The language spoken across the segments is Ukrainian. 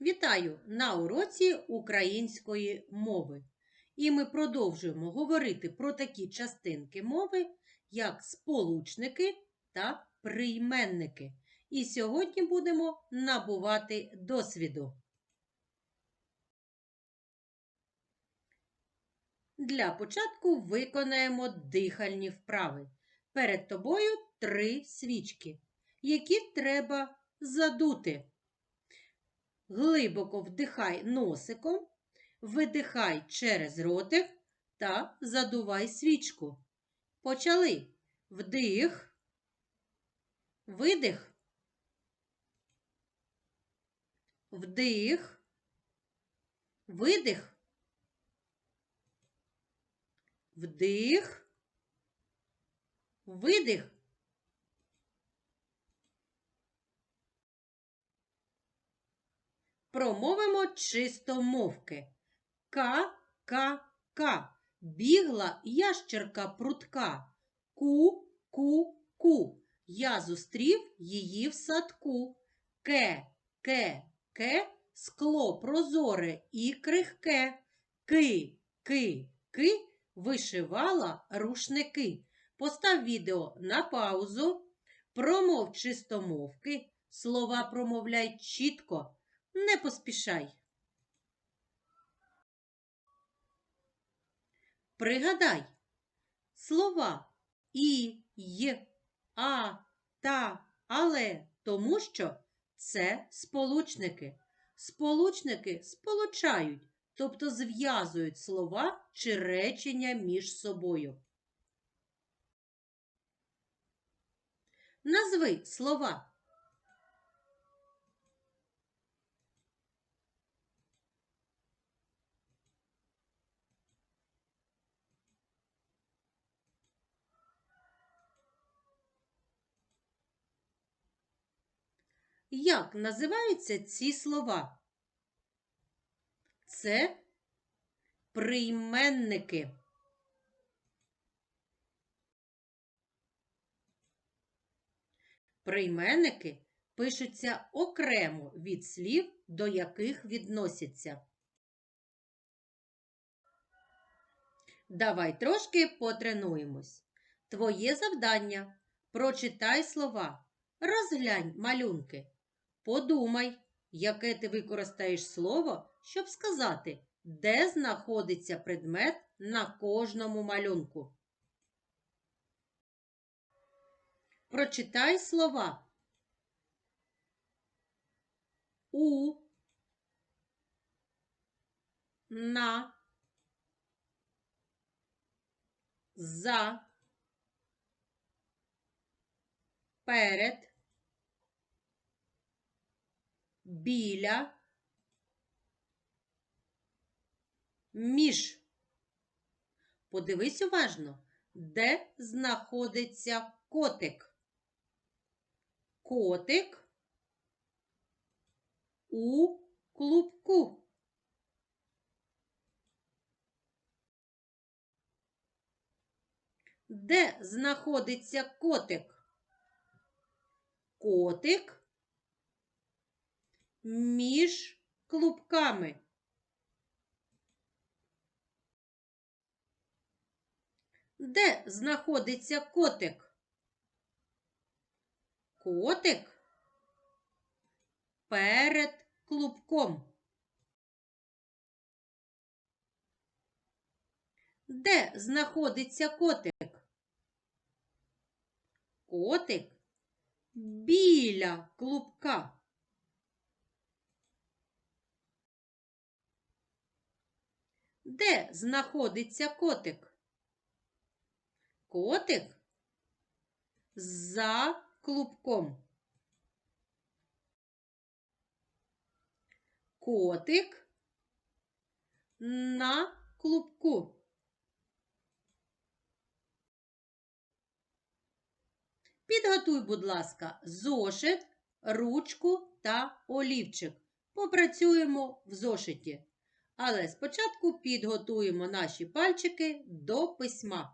Вітаю на уроці української мови. І ми продовжуємо говорити про такі частинки мови, як сполучники та прийменники. І сьогодні будемо набувати досвіду. Для початку виконаємо дихальні вправи. Перед тобою три свічки, які треба задути. Глибоко вдихай носиком, видихай через ротик та задувай свічку. Почали. Вдих, видих, вдих, видих, вдих, видих. Промовимо чистомовки. Ка-ка-ка. Бігла ящерка прутка. Ку-ку-ку. Я зустрів її в садку. Ке, ке, ке, скло прозоре і крихке. Ки, ки, ки, вишивала рушники. Постав відео на паузу. Промов чистомовки. Слова промовляй чітко. Не поспішай. Пригадай слова і, й, а, та, але, тому що це сполучники. Сполучники сполучають, тобто зв'язують слова чи речення між собою. Назви слова. Як називаються ці слова? Це прийменники. Прийменники пишуться окремо від слів, до яких відносяться. Давай трошки потренуємось. Твоє завдання прочитай слова, розглянь малюнки. Подумай, яке ти використаєш слово, щоб сказати, де знаходиться предмет на кожному малюнку. Прочитай слова. У, на, за, перед, біля, між. Подивись уважно, де знаходиться котик. Котик у клубку. Де знаходиться котик? Котик між клубками. Де знаходиться котик? Котик перед клубком. Де знаходиться котик? Котик біля клубка. Де знаходиться котик? Котик за клубком. Котик на клубку. Підготуй, будь ласка, зошит, ручку та олівчик. Попрацюємо в зошиті. Але спочатку підготуємо наші пальчики до письма.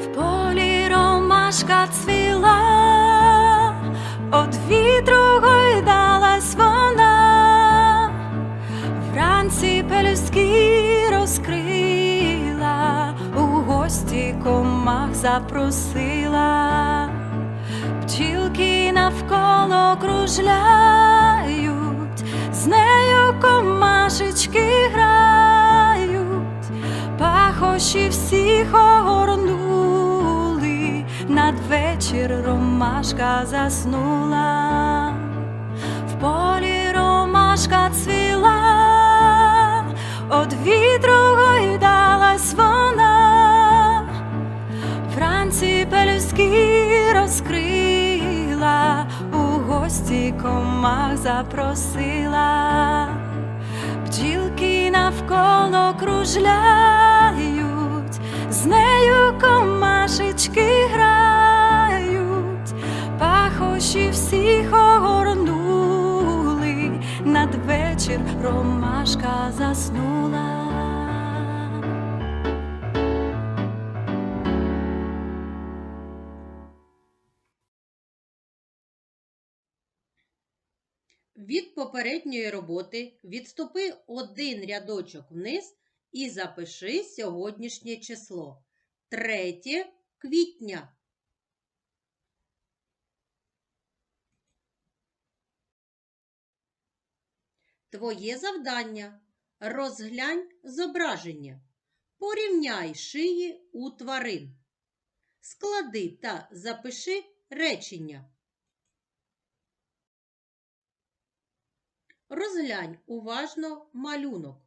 В полі ромашка цвіла, од вітру гойдалась вона, вранці пелюстки розкрила, у гості комах запросила, бджілки навколо кружляють, з нею комашечки грають, пахощі всіх огорнули, надвечір ромашка заснула, в полі ромашка цвіла, комах запросила, бджілки навколо кружляють, з нею комашечки грають, пахощі всіх огорнули, надвечір ромашка заснула. Від попередньої роботи відступи один рядочок вниз і запиши сьогоднішнє число 3 квітня. Твоє завдання розглянь зображення. Порівняй шиї у тварин. Склади та запиши речення. Розглянь уважно малюнок.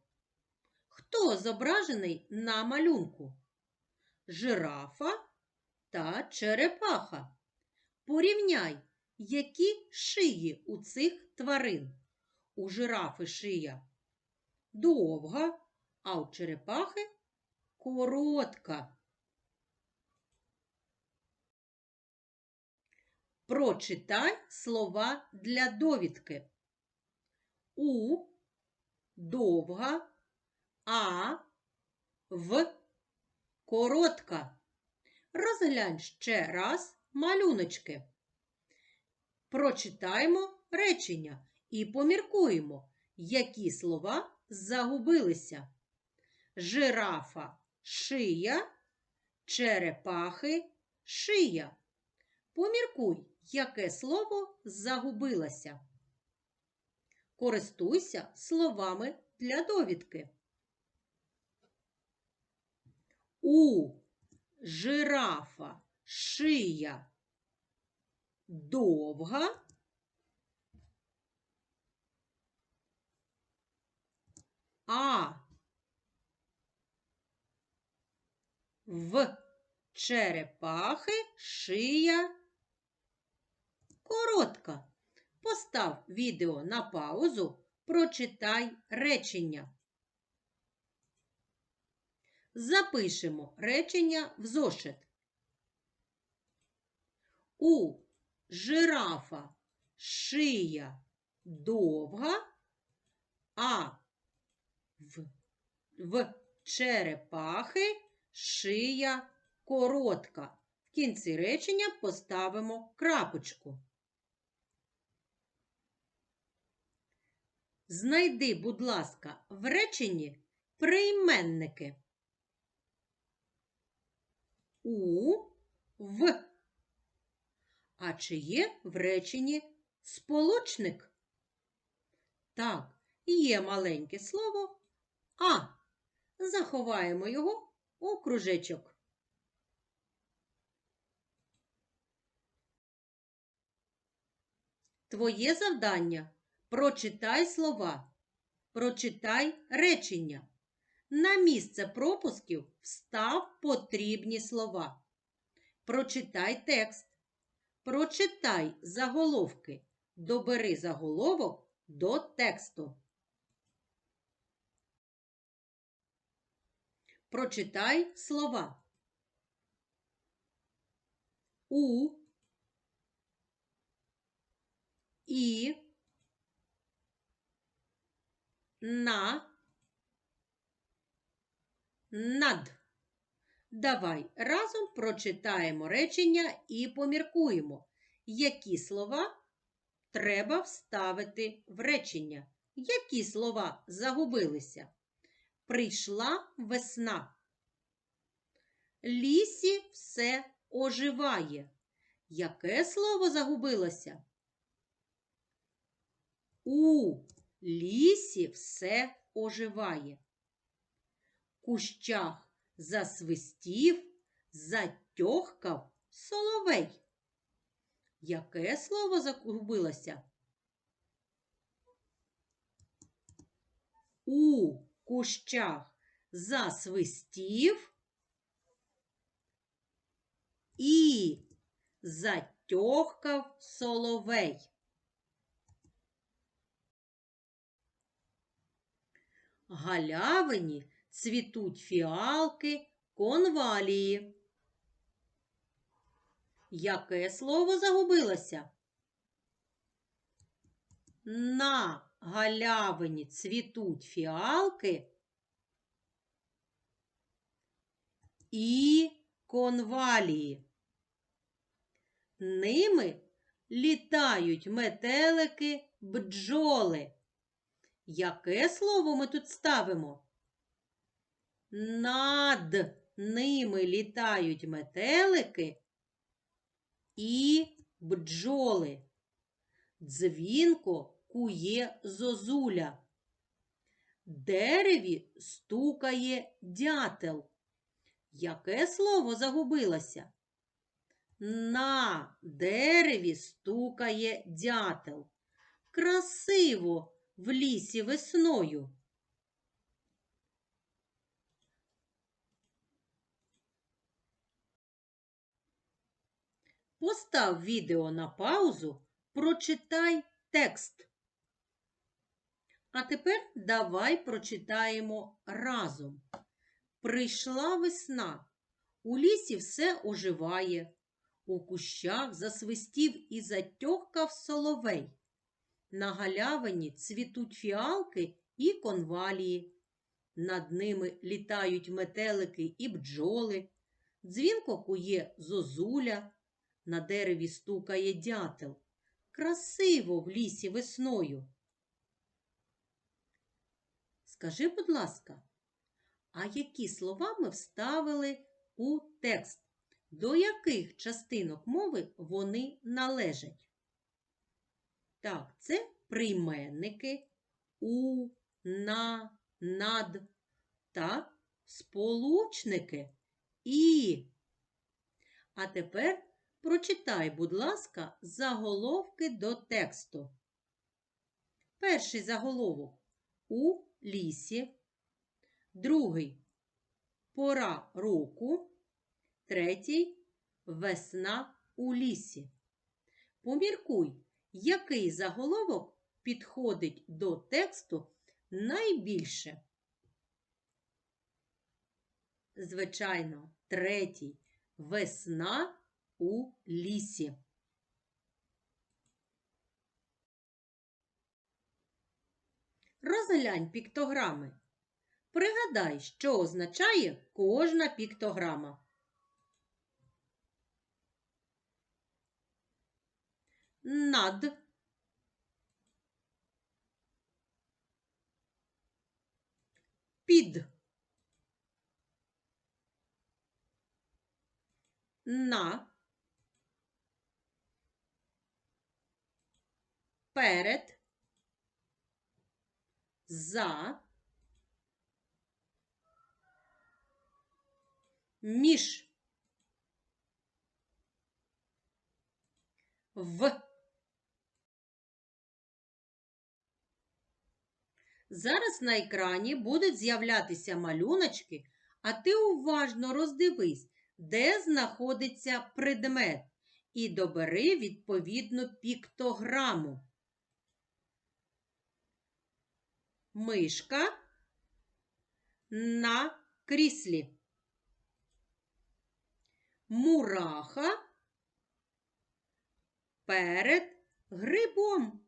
Хто зображений на малюнку? Жирафа та черепаха. Порівняй, які шиї у цих тварин. У жирафи шия довга, а у черепахи коротка. Прочитай слова для довідки. У довга, а в коротка. Розглянь ще раз малюночки. Прочитаємо речення і поміркуємо, які слова загубилися. Жирафа шия, черепахи шия. Поміркуй, яке слово загубилося. Користуйся словами для довідки. У жирафа шия довга. А в черепахи шия коротка. Постав відео на паузу, прочитай речення. Запишемо речення в зошит. У жирафа шия довга, а в, в черепахи шия коротка. В кінці речення поставимо крапочку. Знайди, будь ласка, в реченні прийменники. У, в. А чи є в реченні сполучник? Так, є маленьке слово А. Заховаємо його у кружечок. Твоє завдання Прочитай слова. Прочитай речення. На місце пропусків встав потрібні слова. Прочитай текст. Прочитай заголовки. Добери заголовок до тексту. Прочитай слова. У і на, над. Давай разом прочитаємо речення і поміркуємо, які слова треба вставити в речення. Які слова загубилися? Прийшла весна. Лісі все оживає. Яке слово загубилося? У лісі все оживає. Кущах засвистів, затьохкав соловей. Яке слово загубилося? У кущах засвистів і затьохкав соловей. Галявині цвітуть фіалки, конвалії. Яке слово загубилося? На галявині цвітуть фіалки і конвалії. Ними літають метелики бджоли. Яке слово ми тут ставимо? Над ними літають метелики і бджоли. Дзвінко кує зозуля. Дереві стукає дятел. Яке слово загубилося? На дереві стукає дятел. Красиво в лісі весною. Постав відео на паузу, прочитай текст. А тепер давай прочитаємо разом. Прийшла весна, у лісі все оживає, у кущах засвистів і затьохкав соловей. На галявині цвітуть фіалки і конвалії. Над ними літають метелики і бджоли. Дзвінко кує зозуля, на дереві стукає дятел. Красиво в лісі весною. Скажи, будь ласка, а які слова ми вставили у текст? До яких частинок мови вони належать? Так, це прийменники у, на, над та сполучники і. А тепер прочитай, будь ласка, заголовки до тексту. Перший заголовок у лісі. Другий пора року. Третій весна у лісі. Поміркуй, який заголовок підходить до тексту найбільше? Звичайно, третій весна у лісі. Розглянь піктограми. Пригадай, що означає кожна піктограма. Над. Під. На. Перед. За. Між. В. Зараз на екрані будуть з'являтися малюночки, а ти уважно роздивись, де знаходиться предмет, і добери відповідну піктограму. Мишка на кріслі. Мураха перед грибом.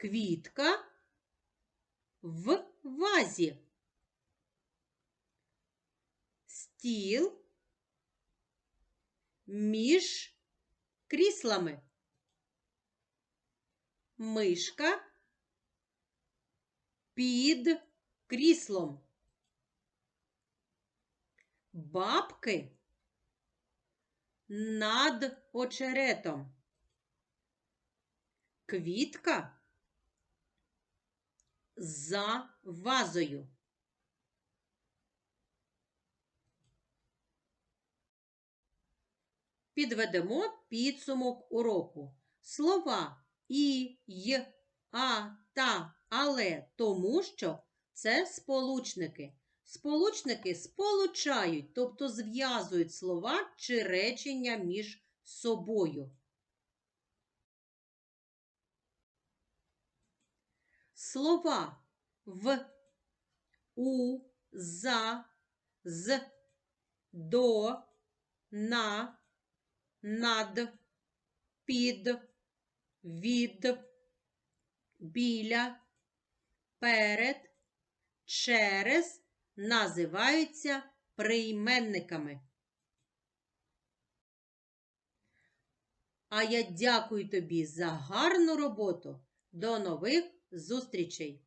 Квітка в вазі. стіл між кріслами. Мишка під кріслом. Бабки над очеретом. Квітка за вазою. Підведемо підсумок уроку. Слова і, й, а, та, але, тому що це сполучники. Сполучники сполучають, тобто зв'язують слова чи речення між собою. Слова в, у, за, з, до, на, над, під, від, біля, перед, через називаються прийменниками. А я дякую тобі за гарну роботу. До нових зустрічей!